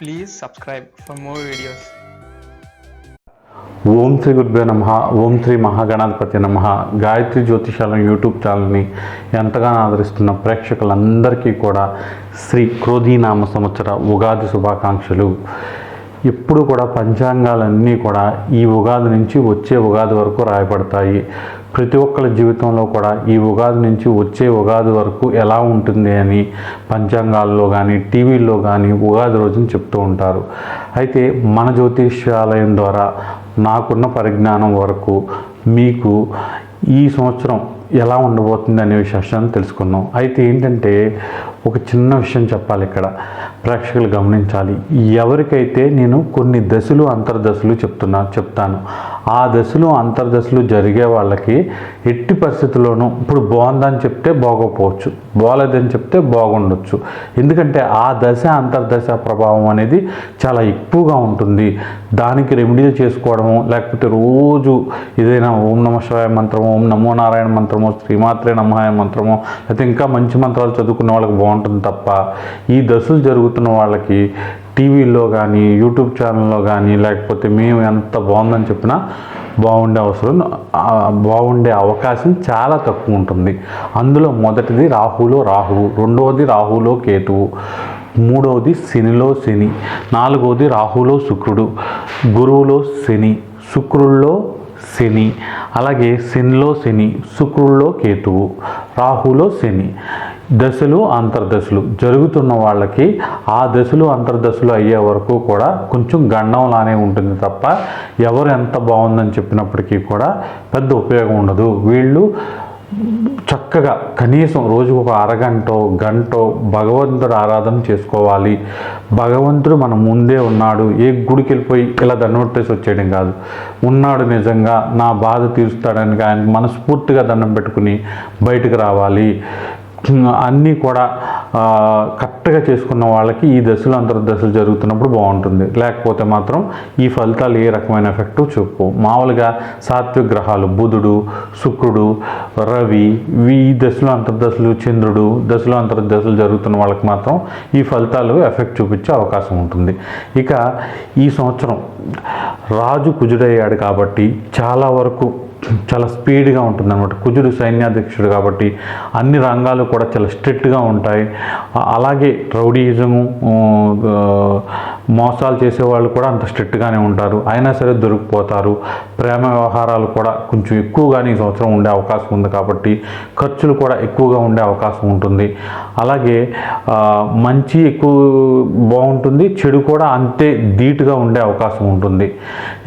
Please subscribe for more videos ఓం శ్రీ గురుభ్యో నమ. ఓం శ్రీ మహాగణాధిపతి నమ. గాయత్రి జ్యోతిషాలం యూట్యూబ్ ఛానల్ని ఎంతగానో ఆదరిస్తున్న ప్రేక్షకులందరికీ కూడా శ్రీ క్రోధీనామ సంవత్సర ఉగాది శుభాకాంక్షలు. ఎప్పుడు కూడా పంచాంగాలన్నీ కూడా ఈ ఉగాది నుంచి వచ్చే ఉగాది వరకు రాయబడతాయి. ప్రతి ఒక్కరి జీవితంలో కూడా ఈ ఉగాది నుంచి వచ్చే ఉగాది వరకు ఎలా ఉంటుంది అని పంచాంగాల్లో కానీ టీవీల్లో కానీ ఉగాది రోజున చెప్తూ ఉంటారు. అయితే మన జ్యోతిష్యాలయం ద్వారా నాకున్న పరిజ్ఞానం వరకు మీకు ఈ సంవత్సరం ఎలా ఉండబోతుంది అనే విషయాన్ని తెలుసుకున్నాం అయితే ఏంటంటే ఒక చిన్న విషయం చెప్పాలి ఇక్కడ. ప్రేక్షకులు గమనించాలి. ఎవరికైతే నేను కొన్ని దశలు అంతర్దశలు చెప్తున్నా చెప్తాను. ఆ దశలు అంతర్దశలు జరిగే వాళ్ళకి ఎట్టి పరిస్థితుల్లోనూ ఇప్పుడు బాగుందని చెప్తే బాగోపోవచ్చు. బాగలేదని చెప్తే బాగుండొచ్చు. ఎందుకంటే ఆ దశ అంతర్దశ ప్రభావం అనేది చాలా ఎక్కువగా ఉంటుంది. దానికి రెమెడీలు చేసుకోవడము లేకపోతే రోజు ఏదైనా ఓం నమ శివాయ మంత్రమో ఓం నమో నారాయణ మంత్రమో శ్రీమాత్రే నమహాయ మంత్రమో లేకపోతే ఇంకా మంచి మంత్రాలు చదువుకున్న వాళ్ళకి బాగుంటుంది తప్ప ఈ దశలు జరుగుతున్న వాళ్ళకి టీవీలో కానీ యూట్యూబ్ ఛానల్లో కానీ లేకపోతే మేము ఎంత బాగుందని చెప్పినా బాగుండే అవసరం బాగుండే అవకాశం చాలా తక్కువ ఉంటుంది. అందులో మొదటిది రాహులో రాహువు రెండవది రాహులో కేతువు మూడవది శనిలో శని నాలుగవది రాహులో శుక్రుడు గురువులో శని శుక్రుల్లో శని అలాగే శనిలో శని శుక్రుల్లో కేతువు రాహులో శని. దశలు అంతర్దశలు. జరుగుతున్న వాళ్ళకి ఆ దశలు అంతర్దశలు అయ్యే వరకు కూడా కొంచెం గండంలానే ఉంటుంది తప్ప ఎవరు ఎంత బాగుందని చెప్పినప్పటికీ కూడా పెద్ద ఉపయోగం ఉండదు. వీళ్ళు చక్కగా కనీసం రోజుకు ఒక అరగంట గంట భగవంతుడు ఆరాధన చేసుకోవాలి. భగవంతుడు మన ముందే ఉన్నాడు. ఏ గుడికి వెళ్ళిపోయి ఇలా దండం పెట్టేసి వచ్చేయడం కాదు. ఉన్నాడు నిజంగా నా బాధ తీరుస్తాడని ఆయన మనస్ఫూర్తిగా దండం పెట్టుకుని బయటకు రావాలి. అన్నీ కూడా కరెక్ట్గా చేసుకున్న వాళ్ళకి ఈ దశలు అంతర్దశలు జరుగుతున్నప్పుడు బాగుంటుంది. లేకపోతే మాత్రం ఈ ఫలితాలు ఏ రకమైన ఎఫెక్టు చూపు మామూలుగా సాత్విక గ్రహాలు బుధుడు శుక్రుడు రవి ఈ దశలు అంతర్దశలు చంద్రుడు దశలు అంతర్దశలు జరుగుతున్న వాళ్ళకి మాత్రం ఈ ఫలితాలు ఎఫెక్ట్ చూపించే అవకాశం ఉంటుంది. ఇక ఈ సంవత్సరం రాజు కుజుడయ్యాడు కాబట్టి చాలా వరకు చాలా స్పీడ్గా ఉంటుంది అనమాట కుజుడు సైన్యాధ్యక్షుడు కాబట్టి అన్ని రంగాలు కూడా చాలా స్ట్రిక్ట్గా ఉంటాయి. అలాగే రౌడీయిజము మోసాలు చేసేవాళ్ళు కూడా అంత స్ట్రిక్ట్గానే ఉంటారు. అయినా సరే దొరికిపోతారు. ప్రేమ వ్యవహారాలు కూడా కొంచెం ఎక్కువగానే ఈ సంవత్సరం ఉండే అవకాశం ఉంది కాబట్టి ఖర్చులు కూడా ఎక్కువగా ఉండే అవకాశం ఉంటుంది. అలాగే మంచి ఎక్కువ బాగుంటుంది చెడు కూడా అంతే ధీటుగా ఉండే అవకాశం ఉంటుంది.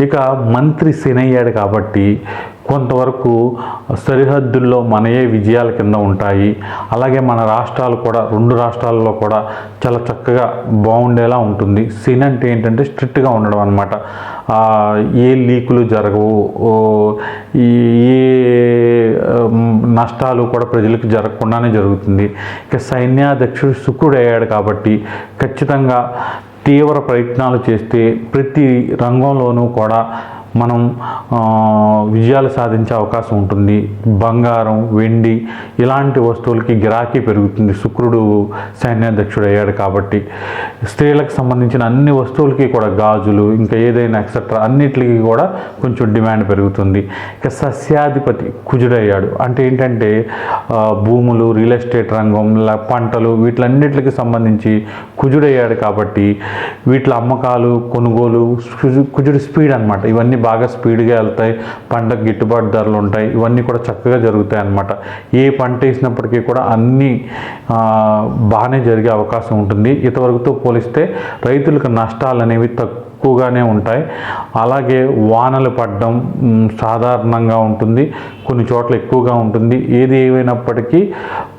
ఇక మంత్రి శనయ్యాడు కాబట్టి కొంతవరకు సరిహద్దుల్లో మనయే విజయాల కింద ఉంటాయి. అలాగే మన రాష్ట్రాలు కూడా రెండు రాష్ట్రాల్లో కూడా చాలా చక్కగా బాగుండేలా ఉంటుంది. సీన్ అంటే ఏంటంటే స్ట్రిక్ట్గా ఉండడం అనమాట ఏ లీకులు జరగవు. ఈ ఏ నష్టాలు కూడా ప్రజలకు జరగకుండానే జరుగుతుంది. ఇక సైన్యాధ్యక్షుడు శుక్రుడు అయ్యాడు కాబట్టి ఖచ్చితంగా తీవ్ర ప్రయత్నాలు చేస్తే ప్రతి రంగంలోనూ కూడా మనం విజయాలు సాధించే అవకాశం ఉంటుంది. బంగారం వెండి ఇలాంటి వస్తువులకి గిరాకీ పెరుగుతుంది. శుక్రుడు సైన్యాధ్యక్షుడు అయ్యాడు కాబట్టి. స్త్రీలకు సంబంధించిన అన్ని వస్తువులకి కూడా గాజులు ఇంకా ఏదైనా ఎక్సెట్రా అన్నిటికీ కూడా కొంచెం డిమాండ్ పెరుగుతుంది. ఇక సస్యాధిపతి కుజుడయ్యాడు. అంటే ఏంటంటే భూములు రియల్ ఎస్టేట్ రంగం పంటలు వీటిలన్నిటికి సంబంధించి కుజుడయ్యాడు కాబట్టి వీటి అమ్మకాలు కొనుగోలు కుజు- కుజుడు స్పీడ్ అన్నమాట. ఇవన్నీ బాగా స్పీడ్గా వెళ్తాయి. పంటకు గిట్టుబాటు ధరలు ఉంటాయి. ఇవన్నీ కూడా చక్కగా జరుగుతాయి అన్నమాట. ఏ పంట వేసినప్పటికీ కూడా అన్నీ బాగానే జరిగే అవకాశం ఉంటుంది. ఇంతవరకుతో పోలిస్తే రైతులకు నష్టాలు అనేవి తక్కువగానే ఉంటాయి. అలాగే వానలు పడడం సాధారణంగా ఉంటుంది. కొన్ని చోట్ల ఎక్కువగా ఉంటుంది. ఏది ఏమైనప్పటికీ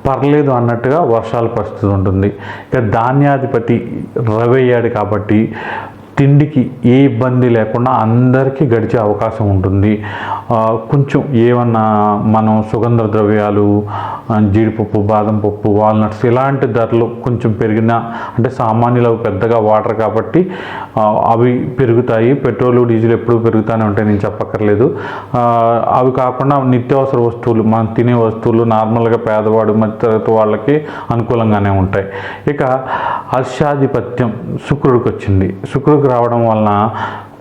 పర్లేదు అన్నట్టుగా వర్షాల పరిస్థితి ఉంటుంది. ఇక ధాన్యాధిపతి రవి అయ్యాడు కాబట్టి తిండికి ఏ ఇబ్బంది లేకుండా అందరికీ గడిచే అవకాశం ఉంటుంది. కొంచెం ఏమన్నా మనం సుగంధ ద్రవ్యాలు జీడిపప్పు బాదం పప్పు వాల్నట్స్ ఇలాంటి ధరలు కొంచెం పెరిగినా అంటే సామాన్యులు అవి పెద్దగా వాటర్ కాబట్టి అవి పెరుగుతాయి. పెట్రోల్ డీజిల్ ఎప్పుడు పెరుగుతూనే ఉంటాయి నేను చెప్పక్కర్లేదు. అవి కాకుండా నిత్యావసర వస్తువులు మనం తినే వస్తువులు నార్మల్గా పేదవాడు మధ్యతరగతి వాళ్ళకి అనుకూలంగానే ఉంటాయి. ఇక హర్షాధిపత్యం శుక్రుడికి వచ్చింది. శుక్రుడు రావడం వలన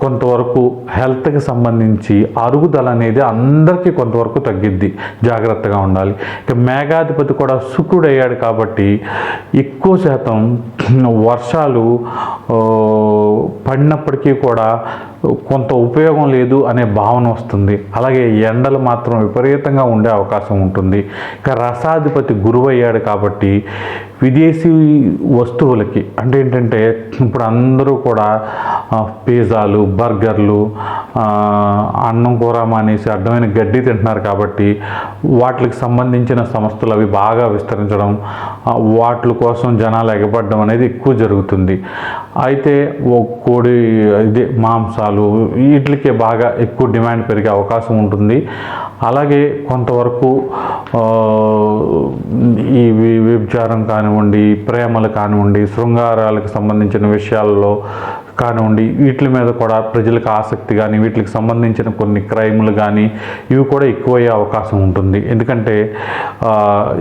కొంతవరకు హెల్త్కి సంబంధించి అరుగుదల అనేది అందరికీ కొంతవరకు తగ్గిద్ది. జాగ్రత్తగా ఉండాలి. ఇక మేఘాధిపతి కూడా శుక్రుడు అయ్యాడు కాబట్టి ఎక్కువ శాతం వర్షాలు పడినప్పటికీ కూడా కొంత ఉపయోగం లేదు అనే భావన వస్తుంది. అలాగే ఎండలు మాత్రం విపరీతంగా ఉండే అవకాశం ఉంటుంది. ఇక రసాధిపతి గురువు అయ్యాడు కాబట్టి విదేశీ వస్తువులకి అంటే ఏంటంటే ఇప్పుడు అందరూ కూడా పిజ్జాలు బర్గర్లు అన్నం కూర మానేసి అడ్డమైన గడ్డి తింటున్నారు కాబట్టి వాటికి సంబంధించిన సంస్థలు అవి బాగా విస్తరించడం వాటి కోసం జనాలు ఎగబడడం అనేది ఎక్కువ జరుగుతుంది. అయితే ఓ కోడి ఇది మాంసాలు వీటికే బాగా ఎక్కువ డిమాండ్ పెరిగే అవకాశం ఉంటుంది. అలాగే కొంతవరకు ఈ వ్యభిచారం కానివ్వండి ప్రేమలు కానివ్వండి శృంగారాలకు సంబంధించిన విషయాల్లో కానివ్వండి వీటి మీద కూడా ప్రజలకు ఆసక్తి కానీ వీటికి సంబంధించిన కొన్ని క్రైములు కానీ ఇవి కూడా ఎక్కువయ్యే అవకాశం ఉంటుంది. ఎందుకంటే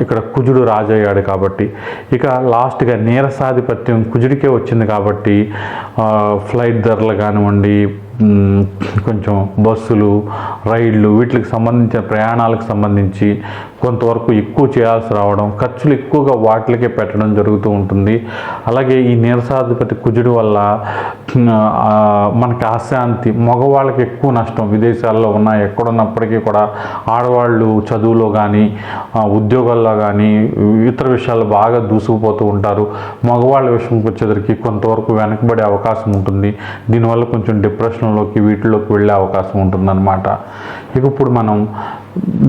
ఇక్కడ కుజుడు రాజయ్యాడు కాబట్టి. ఇక లాస్ట్గా నీరసాధిపత్యం కుజుడికే వచ్చింది కాబట్టి ఫ్లైట్ ధరలు కానివ్వండి కొంచెం బస్సులు రైళ్ళు వీటికి సంబంధించిన ప్రయాణాలకు సంబంధించి కొంతవరకు ఎక్కువ చేయాల్సి రావడం ఖర్చులు ఎక్కువగా వాటికే పెట్టడం జరుగుతూ ఉంటుంది. అలాగే ఈ నీరసాధిపతి కుజుడు వల్ల మనకి అశాంతి మగవాళ్ళకి ఎక్కువ నష్టం విదేశాల్లో ఉన్న ఎక్కడున్నప్పటికీ కూడా ఆడవాళ్ళు చదువులో కానీ ఉద్యోగాల్లో కానీ ఇతర విషయాలు బాగా దూసుకుపోతూ ఉంటారు. మగవాళ్ళ విషయంకి వచ్చేసరికి కొంతవరకు వెనకబడే అవకాశం ఉంటుంది. దీనివల్ల కొంచెం డిప్రెషన్ డిప్రెషన్లోకి వీటిలోకి వెళ్ళే అవకాశం ఉంటుందన్నమాట. ఇక ఇప్పుడు మనం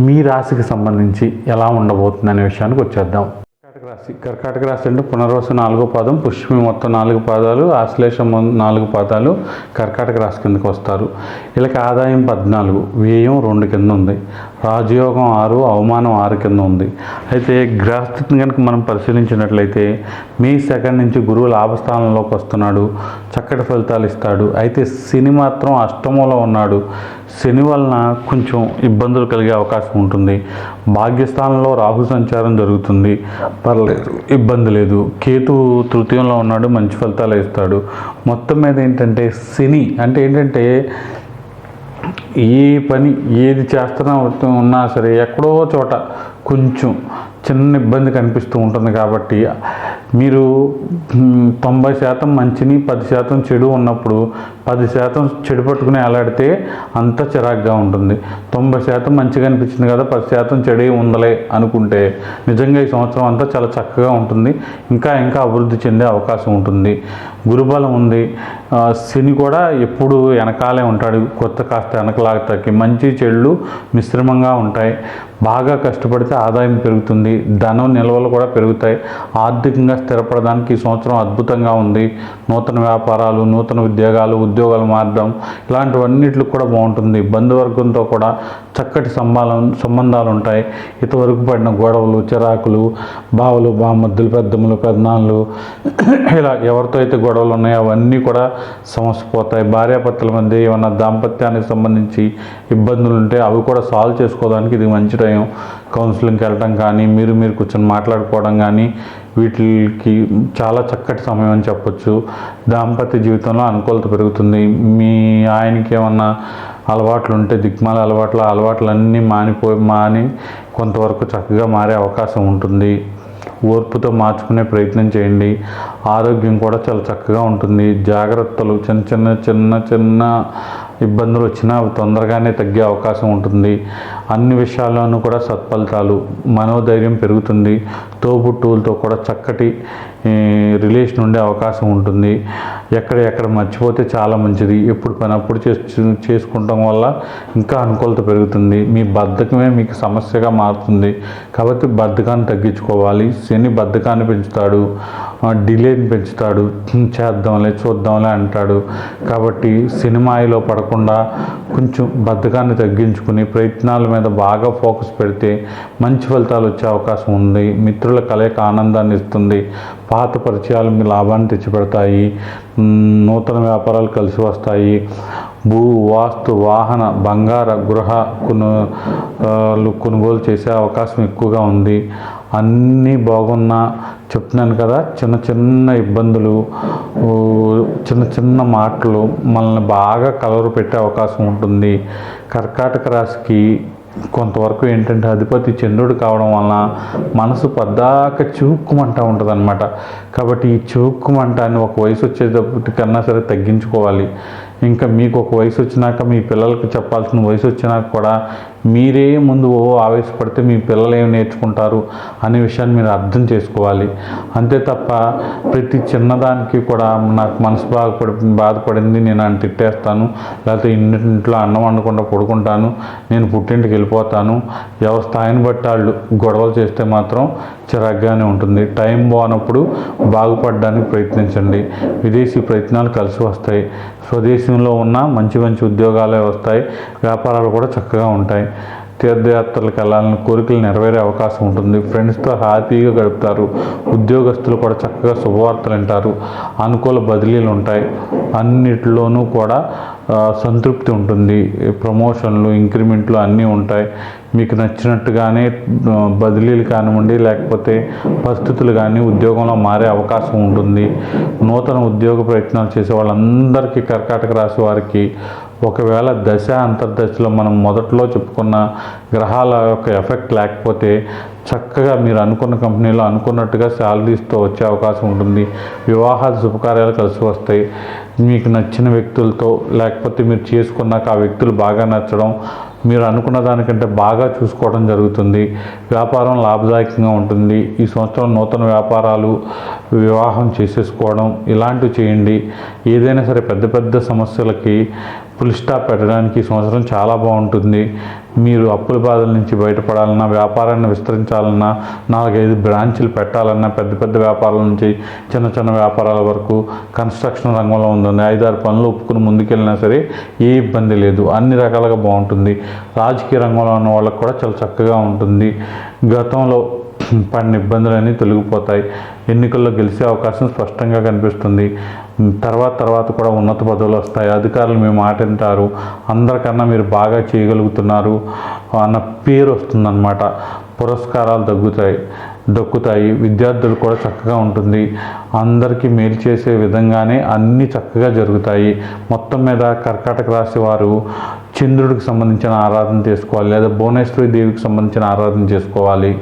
మీ రాశికి సంబంధించి ఎలా ఉండబోతుంది అనే విషయానికి వచ్చేద్దాం. కర్కాటక రాశి. కర్కాటక రాశి అంటే పునర్వసు నాలుగో పాదం పుష్మి మొత్తం నాలుగు పాదాలు ఆశ్లేషం నాలుగు పాదాలు కర్కాటక రాశి కిందకి వస్తారు. వీళ్ళకి ఆదాయం పద్నాలుగు వ్యయం రెండు కింద ఉంది. రాజయోగం ఆరు అవమానం ఆరు కింద ఉంది. అయితే గ్రహస్థితిని కనుక మనం పరిశీలించినట్లయితే మే సెకండ్ నుంచి గురువు లాభస్థానంలోకి వస్తున్నాడు. చక్కటి ఫలితాలు ఇస్తాడు. అయితే శని మాత్రం అష్టమంలో ఉన్నాడు. శని వలన కొంచెం ఇబ్బందులు కలిగే అవకాశం ఉంటుంది. భాగ్యస్థానంలో రాహు సంచారం జరుగుతుంది. పర్లేదు ఇబ్బంది లేదు. కేతు తృతీయంలో ఉన్నాడు. మంచి ఫలితాలు ఇస్తాడు. మొత్తం మీద ఏంటంటే శని అంటే ఏంటంటే ఏ పని ఏది చేస్తున్నా ఉన్నా సరే ఎక్కడో చోట కొంచెం చిన్న ఇబ్బంది కనిపిస్తూ ఉంటుంది కాబట్టి మీరు తొంభై శాతం మంచిని పది శాతం చెడు ఉన్నప్పుడు పది శాతం చెడు పట్టుకుని అలాడితే అంత చిరాగ్గా ఉంటుంది. తొంభై శాతం మంచిగా అనిపించింది కదా పది శాతం చెడే ఉందలే అనుకుంటే నిజంగా ఈ సంవత్సరం అంతా చాలా చక్కగా ఉంటుంది. ఇంకా ఇంకా అభివృద్ధి చెందే అవకాశం ఉంటుంది. గురుబలం ఉంది. శని కూడా ఎప్పుడు వెనకాలే ఉంటాడు. కొత్త కాస్త వెనకలాగతాకి మంచి చెళ్ళు మిశ్రమంగా ఉంటాయి. బాగా కష్టపడితే ఆదాయం పెరుగుతుంది. ధనం నిల్వలు కూడా పెరుగుతాయి. ఆర్థికంగా స్థిరపడడానికి ఈ సంవత్సరం అద్భుతంగా ఉంది. నూతన వ్యాపారాలు నూతన ఉద్యోగాలు ఉద్యోగాలు మారడం ఇలాంటివన్నిటికి కూడా బాగుంటుంది. బంధువర్గంతో కూడా చక్కటి సంబాలం సంబంధాలు ఉంటాయి ఇంతవరకు పడిన గొడవలు చిరాకులు బావలు బామద్దులు పెద్దమ్మలు పెద్దనాళ్ళు ఇలా ఎవరితో అయితే గొడవలు ఉన్నాయో అవన్నీ కూడా సమస్య పోతాయి భార్యాభర్తల మధ్య ఏమన్నా దాంపత్యానికి సంబంధించి ఇబ్బందులు ఉంటే అవి కూడా సాల్వ్ చేసుకోవడానికి ఇది మంచి టైం. కౌన్సిలింగ్కి వెళ్ళడం కానీ మీరు మీరు కూర్చొని మాట్లాడుకోవడం కానీ వీటికి చాలా చక్కటి సమయం అని చెప్పొచ్చు. దాంపత్య జీవితంలో అనుకూలత పెరుగుతుంది. మీ ఆయనకి ఏమన్నా అలవాట్లు ఉంటే దిగ్మాల అలవాట్లు అలవాట్లన్నీ మానిపోయి మాని కొంతవరకు చక్కగా మారే అవకాశం ఉంటుంది. ఓర్పుతో మార్చుకునే ప్రయత్నం చేయండి. ఆరోగ్యం కూడా చాలా చక్కగా ఉంటుంది. జాగ్రత్తలు చిన్న చిన్న చిన్న చిన్న ఇబ్బందులు వచ్చినా తొందరగానే తగ్గే అవకాశం ఉంటుంది. అన్ని విషయాల్లోనూ కూడా సత్ఫలితాలు మనోధైర్యం పెరుగుతుంది. తోబుట్టువులతో కూడా చక్కటి రిలేషన్ ఉండే అవకాశం ఉంటుంది. ఎక్కడ ఎక్కడ మర్చిపోతే చాలా మంచిది. ఎప్పుడు పని అప్పుడు చేసు చేసుకుంటాం వల్ల ఇంకా అనుకూలత పెరుగుతుంది. మీ బద్ధకమే మీకు సమస్యగా మారుతుంది. కాబట్టి బద్ధకాన్ని తగ్గించుకోవాలి. శని బద్ధకాన్ని పెంచుతాడు. డిలేని పెంచుతాడు. చేద్దాంలే చూద్దాంలే అంటాడు. కాబట్టి సినిమాయిలో పడకుండా కొంచెం బద్ధకాన్ని తగ్గించుకుని ప్రయత్నాల మీద బాగా ఫోకస్ పెడితే మంచి ఫలితాలు వచ్చే అవకాశం ఉంది. మిత్రుల కలయిక ఆనందాన్ని ఇస్తుంది. పాత పరిచయాలు మీ లాభాన్ని తెచ్చిపెడతాయి. నూతన వ్యాపారాలు కలిసి వస్తాయి. భూ వాస్తు వాహన బంగార గృహ కొను కొనుగోలు చేసే అవకాశం ఎక్కువగా ఉంది. అన్నీ బాగున్నా చెప్తున్నాను కదా చిన్న చిన్న ఇబ్బందులు చిన్న చిన్న మాటలు మనల్ని బాగా కలర్ పెట్టే అవకాశం ఉంటుంది. కర్కాటక రాశికి కొంతవరకు ఏంటంటే అధిపతి చంద్రుడు కావడం వలన మనసు పద్దాక చూక్కుమంటా ఉంటుంది అనమాట కాబట్టి ఈ అని ఒక వయసు వచ్చేటప్పటికన్నా సరే తగ్గించుకోవాలి. ఇంకా మీకు ఒక వయసు వచ్చినాక మీ పిల్లలకు చెప్పాల్సిన వయసు వచ్చినాక కూడా మీరే ముందు ఓ ఆవేశపడితే మీ పిల్లలు ఏం నేర్చుకుంటారు అనే విషయాన్ని మీరు అర్థం చేసుకోవాలి. అంతే తప్ప ప్రతి చిన్నదానికి కూడా నాకు మనసు బాధపడి బాధపడింది నేను అని తిట్టేస్తాను లేకపోతే ఇంట్లో అన్నం వండకుండా పడుకుంటాను నేను పుట్టింటికి వెళ్ళిపోతాను వ్యవస్థాయిని బట్టి వాళ్ళు గొడవలు చేస్తే మాత్రం చిరాగ్గానే ఉంటుంది. టైం బాగున్నప్పుడు బాగుపడడానికి ప్రయత్నించండి. విదేశీ ప్రయత్నాలు కలిసి వస్తాయి. స్వదేశంలో ఉన్న మంచి మంచి ఉద్యోగాలే వస్తాయి. వ్యాపారాలు కూడా చక్కగా ఉంటాయి. తీర్థయాత్రలకు వెళ్ళాలని కోరికలు నెరవేరే అవకాశం ఉంటుంది. ఫ్రెండ్స్తో హ్యాపీగా గడుపుతారు. ఉద్యోగస్తులు కూడా చక్కగా శుభవార్తలు వింటారు. అనుకూల బదిలీలు ఉంటాయి. అన్నిటిలోనూ కూడా సంతృప్తి ఉంటుంది. ప్రమోషన్లు ఇంక్రిమెంట్లు అన్నీ ఉంటాయి. మీకు నచ్చినట్టుగానే బదిలీలు కానివ్వండి లేకపోతే పరిస్థితులు కానీ ఉద్యోగంలో మారే అవకాశం ఉంటుంది. నూతన ఉద్యోగ ప్రయత్నాలు చేసే వాళ్ళందరికీ కర్కాటక రాశి వారికి ఒకవేళ దశ అంతర్దశలో మనం మొదట్లో చెప్పుకున్న గ్రహాల యొక్క ఎఫెక్ట్ లేకపోతే చక్కగా మీరు అనుకున్న కంపెనీలో అనుకున్నట్టుగా శాలరీస్తో వచ్చే అవకాశం ఉంటుంది. వివాహాలు శుభకార్యాలు కలిసి వస్తాయి. మీకు నచ్చిన వ్యక్తులతో లేకపోతే మీరు చేసుకున్నాక ఆ వ్యక్తులు బాగా నచ్చడం మీరు అనుకున్న దానికంటే బాగా చూసుకోవడం జరుగుతుంది. వ్యాపారం లాభదాయకంగా ఉంటుంది. ఈ సంవత్సరం నూతన వ్యాపారాలు వివాహం చేసేసుకోవడం ఇలాంటివి చేయండి. ఏదైనా సరే పెద్ద పెద్ద సమస్యలకి ఫుల్ స్టాప్ పెట్టడానికి ఈ సంవత్సరం చాలా బాగుంటుంది. మీరు అప్పుల బాధల నుంచి బయటపడాలన్నా వ్యాపారాన్ని విస్తరించాలన్నా నాలుగైదు బ్రాంచులు పెట్టాలన్నా పెద్ద పెద్ద వ్యాపారాల నుంచి చిన్న చిన్న వ్యాపారాల వరకు కన్స్ట్రక్షన్ రంగంలో ఉందండి. ఐదారు పనులు ఒప్పుకుని ముందుకెళ్ళినా సరే ఏ ఇబ్బంది లేదు. అన్ని రకాలుగా బాగుంటుంది. రాజకీయ రంగంలో ఉన్న వాళ్ళకి కూడా చాలా చక్కగా ఉంటుంది. గతంలో పడిన ఇబ్బందులన్నీ తొలగిపోతాయి. ఎన్నికల్లో గెలిచే అవకాశం స్పష్టంగా కనిపిస్తుంది. తర్వాత తర్వాత కూడా ఉన్నత పదవులు వస్తాయి. అధికారులు మీ మాట వింటారు. అందరికన్నా మీరు బాగా చేయగలుగుతున్నారు అన్న పేరు వస్తుందన్నమాట. పురస్కారాలు తగ్గుతాయి దక్కుతాయి. విద్యార్థులు కూడా చక్కగా ఉంటుంది. అందరికీ మేలు చేసే విధంగానే అన్నీ చక్కగా జరుగుతాయి. మొత్తం మీద కర్కాటక రాశి వారు చంద్రుడికి సంబంధించిన ఆరాధన చేసుకోవాలి. లేదా భువనేశ్వరి దేవికి సంబంధించిన ఆరాధన చేసుకోవాలి.